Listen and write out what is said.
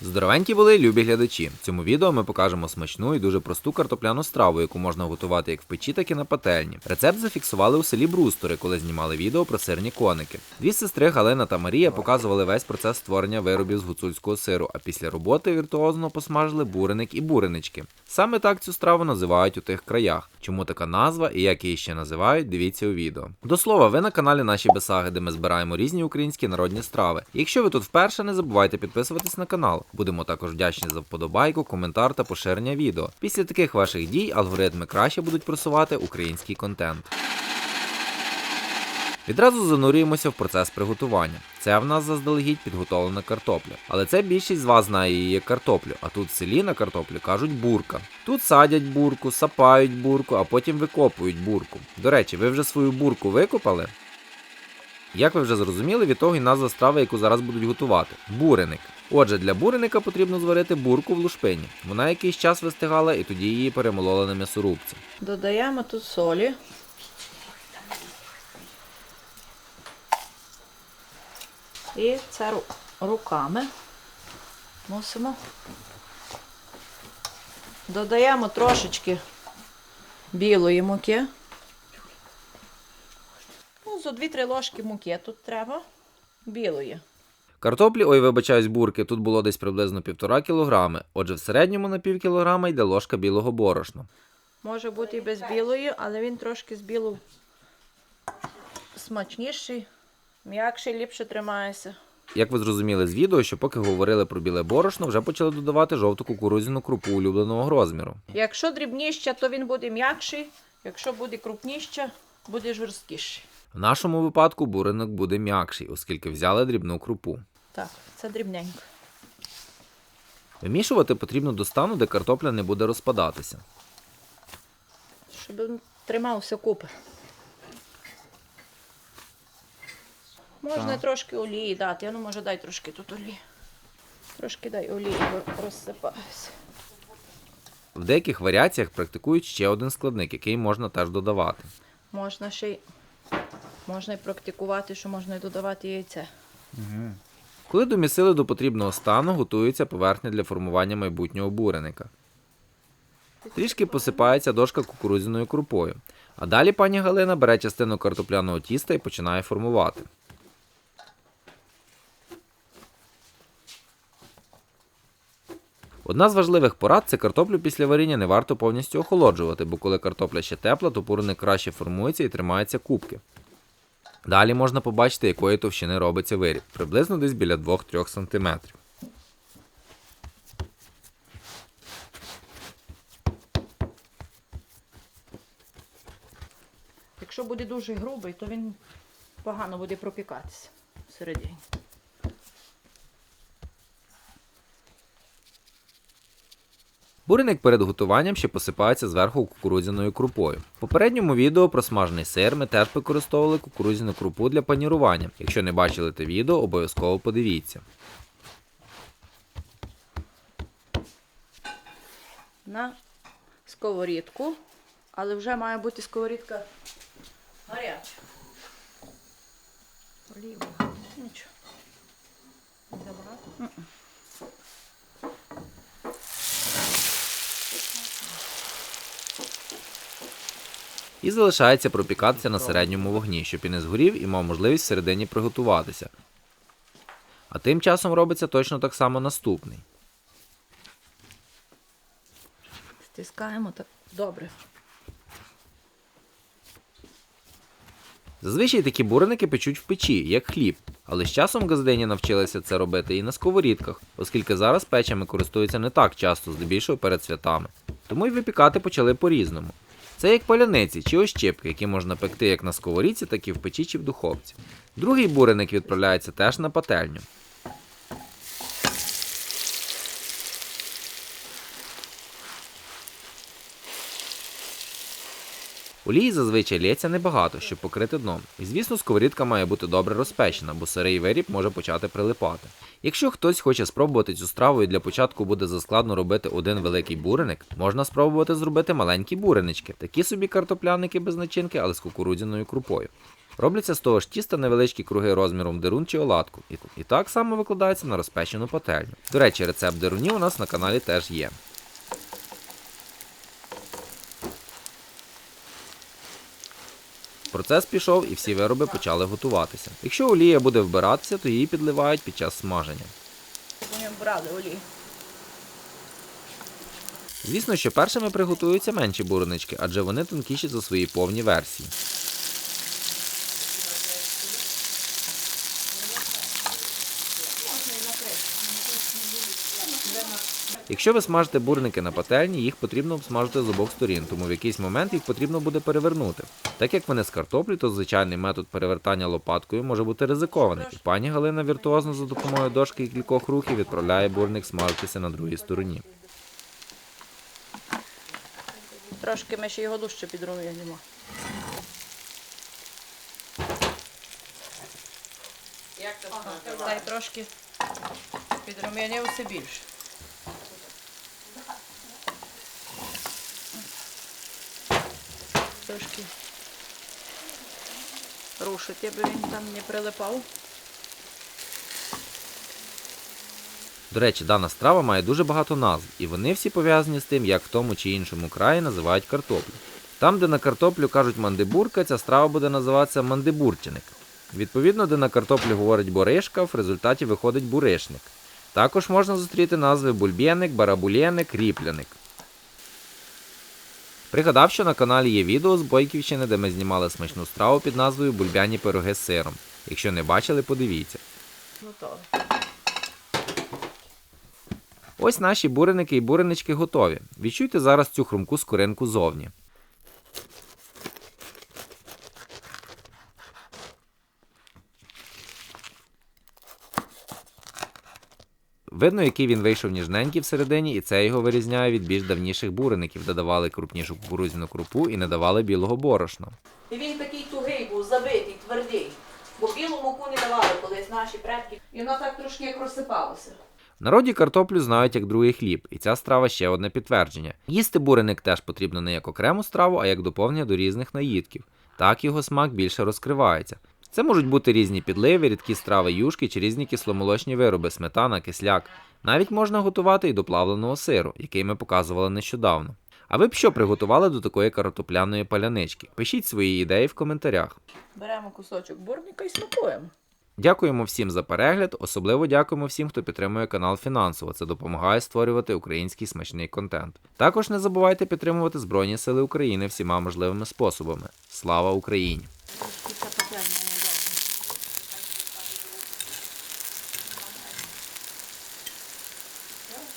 Здоровенькі були любі глядачі. В цьому відео ми покажемо смачну і дуже просту картопляну страву, яку можна готувати як в печі, так і на пательні. Рецепт зафіксували у селі Брустори, коли знімали відео про сирні коники. Дві сестри Галина та Марія показували весь процес створення виробів з гуцульського сиру, а після роботи віртуозно посмажили буреник і буренички. Саме так цю страву називають у тих краях. Чому така назва і як її ще називають, дивіться у відео. До слова, ви на каналі Наші Бесаги, де ми збираємо різні українські народні страви. Якщо ви тут вперше, не забувайте підписуватись на канал. Будемо також вдячні за вподобайку, коментар та поширення відео. Після таких ваших дій алгоритми краще будуть просувати український контент. Відразу занурюємося в процес приготування. Це в нас заздалегідь підготовлена картопля. Але це більшість з вас знає її як картоплю, а тут в селі на картоплю кажуть бурка. Тут садять бурку, сапають бурку, а потім викопують бурку. До речі, ви вже свою бурку викопали? Як ви вже зрозуміли, від того і назва страви, яку зараз будуть готувати буреник. Отже, для буреника потрібно зварити бурку в лушпині. Вона якийсь час вистигала і тоді її перемололи на м'ясорубці. Додаємо тут солі. І це руками мусимо. Додаємо трошечки білої муки. Зо 2-3 ложки муки тут треба. Білої. Картоплі, ой, вибачаюсь, бурки, тут було десь приблизно півтора кілограми. Отже, в середньому на пів кілограма йде ложка білого борошна. Може бути і без білої, але він трошки з білу смачніший, м'якший, ліпше тримається. Як ви зрозуміли з відео, що поки говорили про біле борошно, вже почали додавати жовту кукурудзяну крупу улюбленого розміру. Якщо дрібніще, то він буде м'якший, якщо буде крупніще, буде жорсткіший. В нашому випадку буренок буде м'якший, оскільки взяли дрібну крупу. Так, це дрібненько. Вимішувати потрібно до стану, де картопля не буде розпадатися. Щоб він тримався купи. Можна Так. трошки олії дати. Ну, може, дай трошки тут олії. Трошки дай олії, бо розсипаюся. В деяких варіаціях практикують ще один складник, який можна теж додавати. Можна ще й можна й практикувати, що можна й додавати яйце. Коли домісили до потрібного стану, готується поверхня для формування майбутнього буреника. Трішки посипається дошка кукурудзяною крупою. А далі пані Галина бере частину картопляного тіста і починає формувати. Одна з важливих порад це картоплю після варіння не варто повністю охолоджувати, бо коли картопля ще тепла, то бурник краще формується і тримається кубки. Далі можна побачити, якої товщини робиться виріб, приблизно десь біля 2-3 см. Якщо буде дуже грубий, то він погано буде пропікатися всередині. Буреник перед готуванням ще посипається зверху кукурудзяною крупою. В попередньому відео про смажений сир ми теж використовували кукурудзяну крупу для панірування. Якщо не бачили те відео, обов'язково подивіться. На сковорідку, але вже має бути сковорідка гаряча. Багато. Нічого. Не І залишається пропікатися на середньому вогні, щоб і не згорів і мав можливість всередині приготуватися. А тим часом робиться точно так само наступний. Стискаємо так добре. Зазвичай такі буреники печуть в печі, як хліб, але з часом газдині навчилися це робити і на сковорідках, оскільки зараз печами користуються не так часто, здебільшого перед святами. Тому й випікати почали по-різному. Це як паляниці чи ощепки, які можна пекти як на сковорідці, так і в печі чи в духовці. Другий буреник відправляється теж на пательню. Олії зазвичай лється небагато, щоб покрити дно. І звісно, сковорідка має бути добре розпечена, бо сирий виріб може почати прилипати. Якщо хтось хоче спробувати цю страву і для початку буде заскладно робити один великий буреник, можна спробувати зробити маленькі буренички, такі собі картопляники без начинки, але з кукурудзяною крупою. Робляться з того ж тіста невеличкі круги розміром дерун чи оладку, і, так само викладається на розпечену пательню. До речі, рецепт дерунів у нас на каналі теж є. Процес пішов і всі вироби почали готуватися. Якщо олія буде вбиратися, то її підливають під час смаження. Олію. Звісно, що першими приготуються менші бурнички, адже вони тонкіші за свої повні версії. Якщо ви смажите бурники на пательні, їх потрібно обсмажити з обох сторін, тому в якийсь момент їх потрібно буде перевернути. Так як вони з картоплі, то звичайний метод перевертання лопаткою може бути ризикований. І пані Галина віртуозно за допомогою дошки і кількох рухів відправляє бурник смажитися на другій стороні. Трошки ми ще його дужче підрум'янимо. Дай трошки підрум'янився більше. Трошки рушити, аби він там не прилипав. До речі, дана страва має дуже багато назв, і вони всі пов'язані з тим, як в тому чи іншому краї називають картоплю. Там, де на картоплю кажуть мандибурка, ця страва буде називатися мандибурченик. Відповідно, де на картоплю говорить боришка, в результаті виходить буришник. Також можна зустріти назви бульбєник, барабулєник, ріпляник. Пригадав, що на каналі є відео з Бойківщини, де ми знімали смачну страву під назвою Бульбяні пироги з сиром. Якщо не бачили, подивіться. Готово. Ось наші буреники і буренички готові. Відчуйте зараз цю хрумку скоринку зовні. Видно, який він вийшов ніжненький всередині, і це його вирізняє від більш давніших буреників, де давали крупнішу кукурудзяну крупу і не давали білого борошна. І він такий тугий був, забитий, твердий. Бо білу муку не давали колись наші предки. І воно так трошки як розсипалося. В народі картоплю знають як другий хліб, і ця страва ще одне підтвердження. Їсти буреник теж потрібно не як окрему страву, а як доповнення до різних наїдків. Так його смак більше розкривається. Це можуть бути різні підливи, рідкі страви юшки чи різні кисломолочні вироби, сметана, кисляк. Навіть можна готувати і до плавленого сиру, який ми показували нещодавно. А ви б що приготували до такої картопляної палянички? Пишіть свої ідеї в коментарях. Беремо кусочок бурника і смакуємо. Дякуємо всім за перегляд. Особливо дякуємо всім, хто підтримує канал фінансово. Це допомагає створювати український смачний контент. Також не забувайте підтримувати Збройні Сили України всіма можливими способами. Слава Україні!